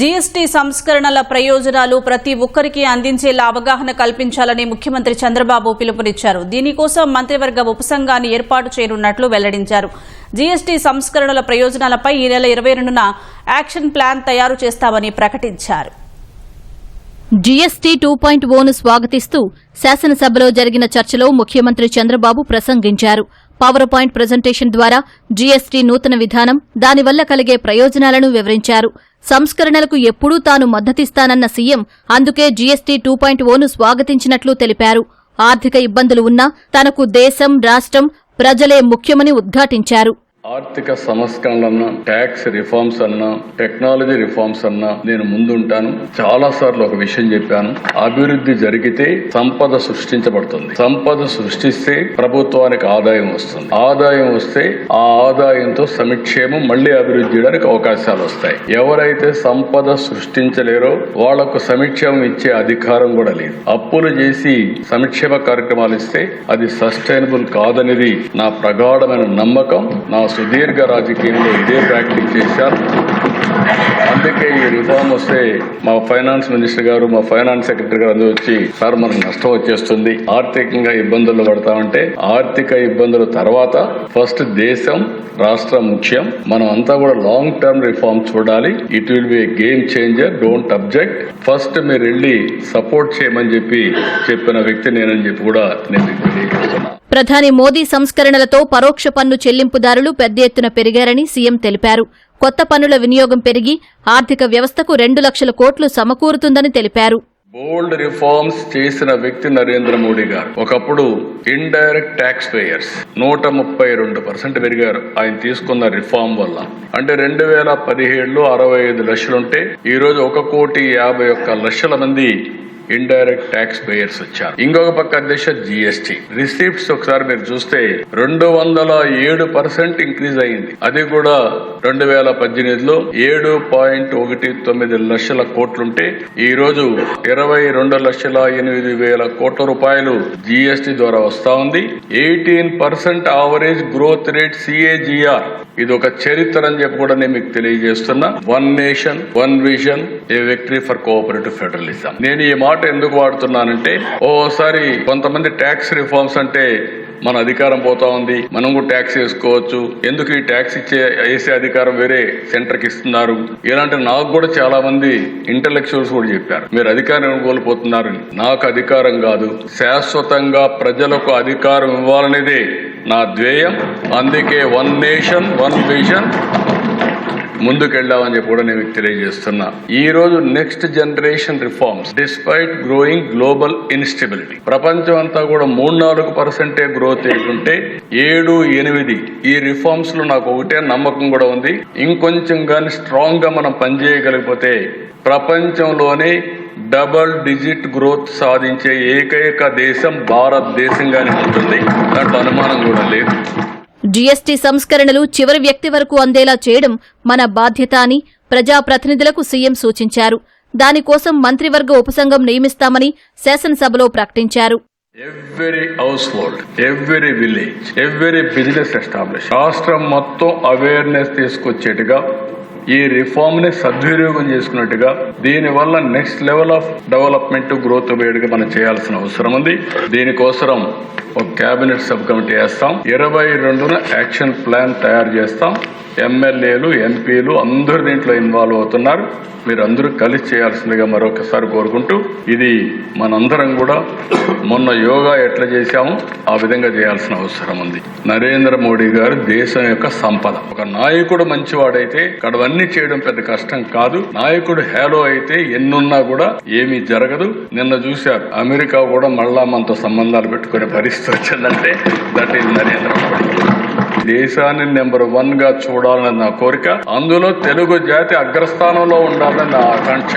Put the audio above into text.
GST సంస్కరణల ప్రయోజనాలు ప్రతి ఒక్కరికి అందించేలా అవగాహన కల్పించాలని ముఖ్యమంత్రి చంద్రబాబు పిలుపునిచ్చారు. దీనికోసం మంత్రివర్గ ఉపసంఘాన్ని ఏర్పాటు చేయనున్నట్లు వెల్లడించారు. జీఎస్టీ సంస్కరణల ప్రయోజనాలపై ఈ నెల ఇరవై రెండున యాక్షన్ ప్లాన్ తయారు చేస్తామని ప్రకటించారు. జీఎస్టీ టూ పాయింట్ ఓను స్వాగతిస్తూ శాసనసభలో జరిగిన చర్చలో ముఖ్యమంత్రి చంద్రబాబు ప్రసంగించారు. పవర్ పాయింట్ ప్రజెంటేషన్ ద్వారా జీఎస్టీ నూతన విధానం దానివల్ల కలిగే ప్రయోజనాలను వివరించారు. సంస్కరణలకు ఎప్పుడూ తాను మద్దతిస్తానన్న సీఎం అందుకే జీఎస్టీ టూ పాయింట్ ఓను స్వాగతించినట్లు తెలిపారు. ఆర్థిక ఇబ్బందులు ఉన్నా తనకు దేశం రాష్ట్రం ప్రజలే ముఖ్యమని ఉద్ఘాటించారు. ఆర్థిక సంస్కరణలన్నా ట్యాక్స్ రిఫార్మ్స్ అన్నా టెక్నాలజీ రిఫార్మ్స్ అన్నా నేను ముందుంటాను. చాలా సార్లు ఒక విషయం చెప్పాను. అభివృద్ధి జరిగితే సంపద సృష్టించబడుతుంది. సంపద సృష్టిస్తే ప్రభుత్వానికి ఆదాయం వస్తుంది. ఆదాయం వస్తే ఆ ఆదాయంతో సమిక్షేమం మళ్ళీ అభివృద్ధి చేయడానికి అవకాశాలు వస్తాయి. ఎవరైతే సంపద సృష్టించలేరో వాళ్ళకు సమిక్షేమం ఇచ్చే అధికారం కూడా లేదు. అప్పులు చేసి సంక్షేమ కార్యక్రమాలు ఇస్తే అది సస్టైనబుల్ కాదనేది నా ప్రగాఢమైన నమ్మకం నా సుదీర్ఘ రాజకీయంలో ఇదే ప్రాక్టీస్ చేశాను అందుకే ఈ రిఫార్మ్ వస్తే మా ఫైనాన్స్ మినిస్టర్ గారు మా ఫైనాన్స్ సెక్రటరీ గారు అందరూ వచ్చి సార్ మనకు నష్టం వచ్చేస్తుంది. ఆర్థికంగా ఇబ్బందులు పడతామంటే ఆర్థిక ఇబ్బందుల తర్వాత ఫస్ట్ దేశం రాష్ట్రం ముఖ్యం. మనం అంతా కూడా లాంగ్ టర్మ్ రిఫార్మ్ చూడాలి. It will be game changer don't object first మీరు వెళ్ళి సపోర్ట్ చేయమని చెప్పి చెప్పిన వ్యక్తి నేనని చెప్పి కూడా నేను తెలియజేస్తున్నాను ప్రధాని మోదీ సంస్కరణలతో పరోక్ష పన్ను చెల్లింపుదారులు పెద్ద ఎత్తున పెరిగారని సీఎం తెలిపారు. కొత్త పన్నుల వినియోగం పెరిగి ఆర్థిక వ్యవస్థకు రెండు లక్షల కోట్లు సమకూరుతుందని తెలిపారు. బోల్డ్ రిఫార్మ్స్ చేసిన వ్యక్తి నరేంద్ర మోడీ గారు. ఒకప్పుడు ఇండైరెక్ట్ ట్యాక్స్ పేయర్స్ నూట ముప్పై రెండు పర్సెంట్ పెరిగారు ఆయన తీసుకున్న రిఫార్మ్ వల్ల. అంటే రెండు వేల పదిహేడులో అరవై ఐదు లక్షలుంటే ఈ రోజు ఒక కోటి యాభై ఒక్క లక్షల మంది ఇండైరెక్ట్ ట్యాక్స్ పేయర్స్ వచ్చారు. ఇంకొక పక్క అధ్యక్ష జిఎస్టి రిసీప్ట్స్ ఒకసారి మీరు చూస్తే రెండు వందల ఏడు పర్సెంట్ ఇంక్రీజ్ అయింది అది కూడా రెండు వేల పద్దెనిమిదిలో ఏడు పాయింట్ ఒకటి తొమ్మిది లక్షల కోట్లుంటే ఈ రోజు ఇరవై రెండు లక్షల ఎనిమిది వేల కోట్ల రూపాయలు జిఎస్టి ద్వారా వస్తా ఉంది. Eighteen percent average growth rate C A G R ఇది ఒక చరిత్ర అని చెప్పి కూడా నేను మీకు తెలియజేస్తున్నా. One nation one vision a victory for cooperative federalism నేను ఈ మాట ఎందుకు వాడుతున్నానంటే ఓసారి కొంతమంది ట్యాక్స్ రిఫార్మ్స్ అంటే మన అధికారం పోతా ఉంది మనం కూడా ట్యాక్స్ వేసుకోవచ్చు ఎందుకు ఈ ట్యాక్స్ ఇచ్చే వేసే అధికారం వేరే సెంటర్కి ఇస్తున్నారు? ఇలాంటి నాకు కూడా చాలా మంది ఇంటలెక్చువల్స్ కూడా చెప్పారు. మీరు అధికారం కోల్పోతున్నారని నాకు అధికారం కాదు. శాశ్వతంగా ప్రజలకు అధికారం ఇవ్వాలనేదే నా ధ్యేయం. అందుకే వన్ నేషన్ వన్ విజన్. ముందుకెళ్ళామని చెప్పి కూడా నేను తెలియజేస్తున్నా. ఈ రోజు next generation reforms. Despite growing global instability ప్రపంచం అంతా కూడా మూడు నాలుగు పర్సెంటే గ్రోత్ ఉంటే ఏడు ఎనిమిది ఈ రిఫార్మ్స్లో నాకు ఒకటే నమ్మకం కూడా ఉంది. ఇంకొంచెం కానీ స్ట్రాంగ్గా మనం పనిచేయగలిగిపోతే ప్రపంచంలోనే డబల్ డిజిట్ గ్రోత్ సాధించే ఏకైక దేశం భారతదేశంగానే ఉంటుంది. దాంట్లో అనుమానం కూడా లేదు. జీఎస్టీ సంస్కరణలు చివరి వ్యక్తి వరకు అందేలా చేయడం మన బాధ్యత అని ప్రజాప్రతినిధులకు సీఎం సూచించారు. దానికోసం మంత్రివర్గ ఉపసంఘం నియమిస్తామని శాసనసభలో ప్రకటించారు. Every household every village every business establish రాష్ట్రం మొత్తం అవేర్నెస్ తీసుకొచ్చేట్టుగా ఈ రిఫార్మ్ని సద్వినియోగం చేసుకున్నట్టుగా దీని వల్ల next level of development growth వేడిగా మనం చేయాల్సిన అవసరం ఉంది. దీనికోసం ఒక కేబినెట్ సబ్ కమిటీ వేస్తాం. ఇరవై రెండున యాక్షన్ ప్లాన్ తయారు చేస్తాం. ఎమ్మెల్యేలు ఎంపీలు అందరూ దీంట్లో ఇన్వాల్వ్ అవుతున్నారు. మీరు అందరూ కలిసి చేయాల్సిందిగా మరొకసారి కోరుకుంటూ ఇది మనందరం కూడా మొన్న యోగా ఎట్లా చేశామో ఆ విధంగా చేయాల్సిన అవసరం ఉంది. నరేంద్ర మోడీ గారు దేశం యొక్క సంపద. ఒక నాయకుడు మంచివాడైతే కడవన్నీ చేయడం పెద్ద కష్టం కాదు. నాయకుడు హేలో అయితే ఎన్నున్నా కూడా ఏమీ జరగదు. నిన్న చూశారు అమెరికా కూడా మళ్ళా మనతో సంబంధాలు పెట్టుకునే పరిస్థితి వచ్చిందంటే దట్ ఈజ్ నరేంద్ర మోడీ. దేశాన్ని నెంబర్ వన్గా చూడాలని నా కోరిక. అందులో తెలుగు జాతి అగ్రస్థానంలో ఉండాలని నా ఆకాంక్ష.